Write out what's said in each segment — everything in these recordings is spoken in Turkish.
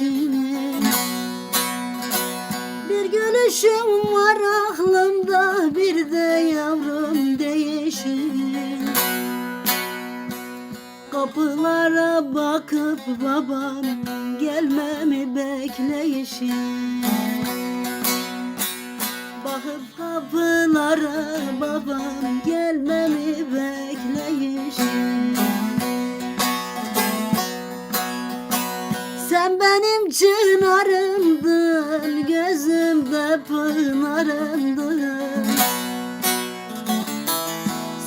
değişim Bir gülüşün var aklımda bir de yavrum değişim. Kapılara bakıp babam gelmemi bekleyişim. Bakıp kapılara babam gelmemi bekleyişim benim çınarımdın, gözümde pınarımdın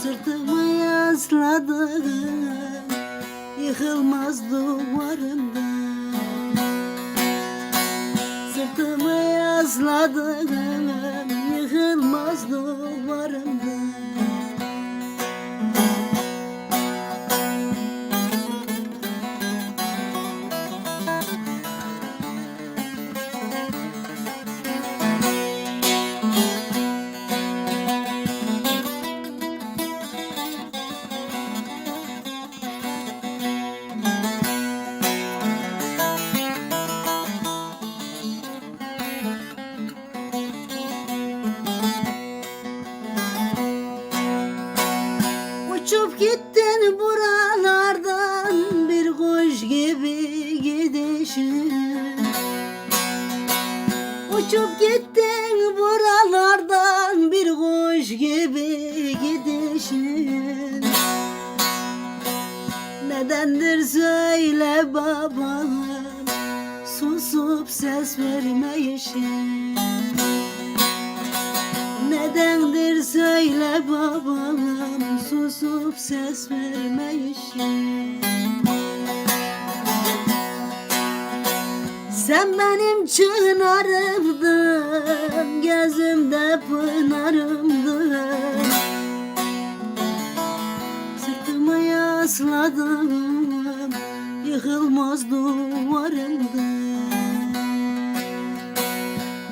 Sırtımı yasladın, yıkılmaz duvarımdan Sırtımı yasladın, yıkılmaz duvarımdan Nedendir söyle babam susup ses vermeyişin Nedendir söyle babam susup ses vermeyişim Sen benim çınarımdın, gözümde pınarımdın. Sırtımı yasladım, yıkılmaz duvarımdan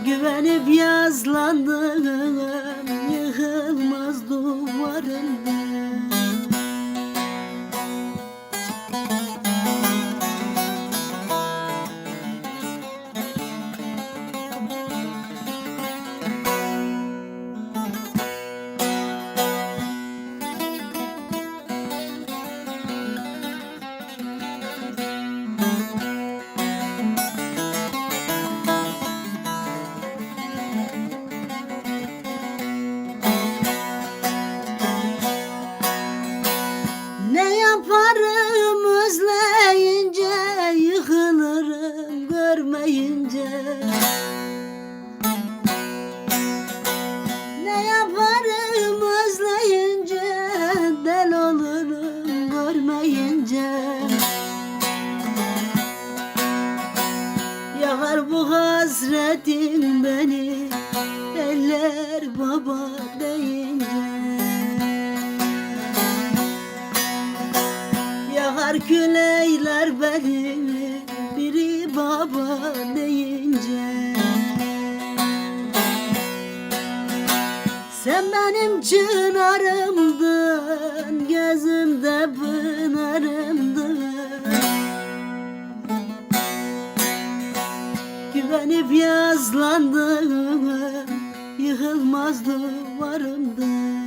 Güvenip yazlandım Görmeyince Ne yaparım özleyince Del olurum görmeyince. Yakar bu hasretin beni Eller baba deyince. Yakar küleyler beni Biri baba deyince Sen benim çınarımdın Gözümde pınarımdın. Güvenip yazlandım Yıkılmaz duvarımdan